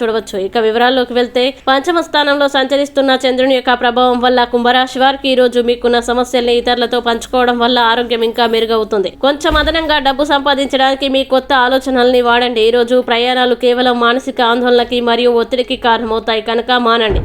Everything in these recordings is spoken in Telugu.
చూడవచ్చు. ఇక వివరాల్లోకి వెళ్తే పంచమ స్థానంలో సంచరిస్తున్న చంద్రుని యొక్క ప్రభావం వల్ల కుంభరాశి వారికి ఈ రోజు మీకున్న సమస్యల్ని ఇతరులతో పంచుకోవడం వల్ల ఆరోగ్యం ఇంకా మెరుగవుతుంది. కొంచెం అదనంగా డబ్బు సంపాదించడానికి మీ కొత్త ఆలోచనల్ని వాడండి. ఈ రోజు ప్రయాణాలు కేవలం మానసిక ఆందోళనకి మరియు ఒత్తిడికి కారణమవుతాయి. కనుక మానండి.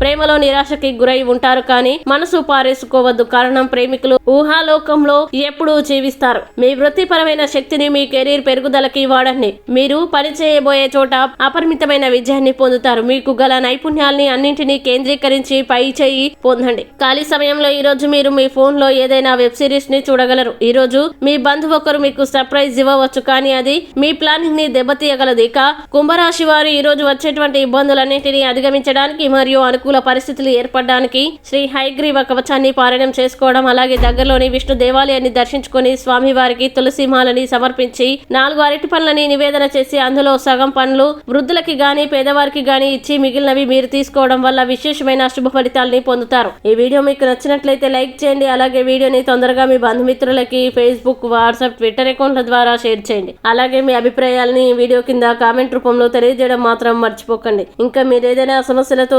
ప్రేమలో నిరాశకి గురై ఉంటారు కానీ మనసు పారేసుకోవద్దు. కారణం ప్రేమికులు ఊహాలోకంలో ఎప్పుడూ జీవిస్తారు. మీ వృత్తిపరమైన శక్తిని మీ కెరీర్ పెరుగుదలకి వాడండి. మీరు పని చేయబోయే చోట అపరిమితమైన విజయాన్ని పొందుతారు. మీకు గల నైపుణ్యాల్ని అన్నింటినీ కేంద్రీకరించి పై చేయి పొందండి. ఖాళీ సమయంలో ఈ రోజు మీరు మీ ఫోన్లో ఏదైనా వెబ్ సిరీస్ని చూడగలరు. ఈ రోజు మీ బంధువు ఒకరు మీకు సర్ప్రైజ్ ఇవ్వవచ్చు కానీ అది మీ ప్లానింగ్ని దెబ్బతీయగలదు. ఇక కుంభరాశి వారు ఈ రోజు వచ్చేటువంటి ఇబ్బందులన్నింటినీ అధిగమించడానికి మరియు అనుకూల పరిస్థితులు ఏర్పడడానికి శ్రీ హైగ్రీవ కవచాన్ని పారాయణం చేసుకోవడం అలాగే దగ్గరలోని విష్ణు దేవాలయాన్ని దర్శించుకొని స్వామి వారికి తులసి మాలని సమర్పించి నాలుగు అరటి పనులని నివేదన చేసి అందులో సగం పనులు వృద్ధులకి గాని పేదవారికి గాని ఇచ్చి మిగిలినవి మీరు తీసుకోవడం వల్ల విశేషమైన శుభ ఫలితాలని పొందుతారు. ఈ వీడియో మీకు నచ్చినట్లయితే లైక్ చేయండి అలాగే వీడియోని తొందరగా మీ బంధుమిత్రులకి ఫేస్బుక్ వాట్సాప్ ట్విట్టర్ అకౌంట్ల ద్వారా షేర్ చేయండి. అలాగే మీ అభిప్రాయాలని వీడియో కింద కామెంట్ రూపంలో తెలియజేయడం మాత్రం మర్చిపోకండి. ఇంకా మీరు ఏదైనా సమస్యలతో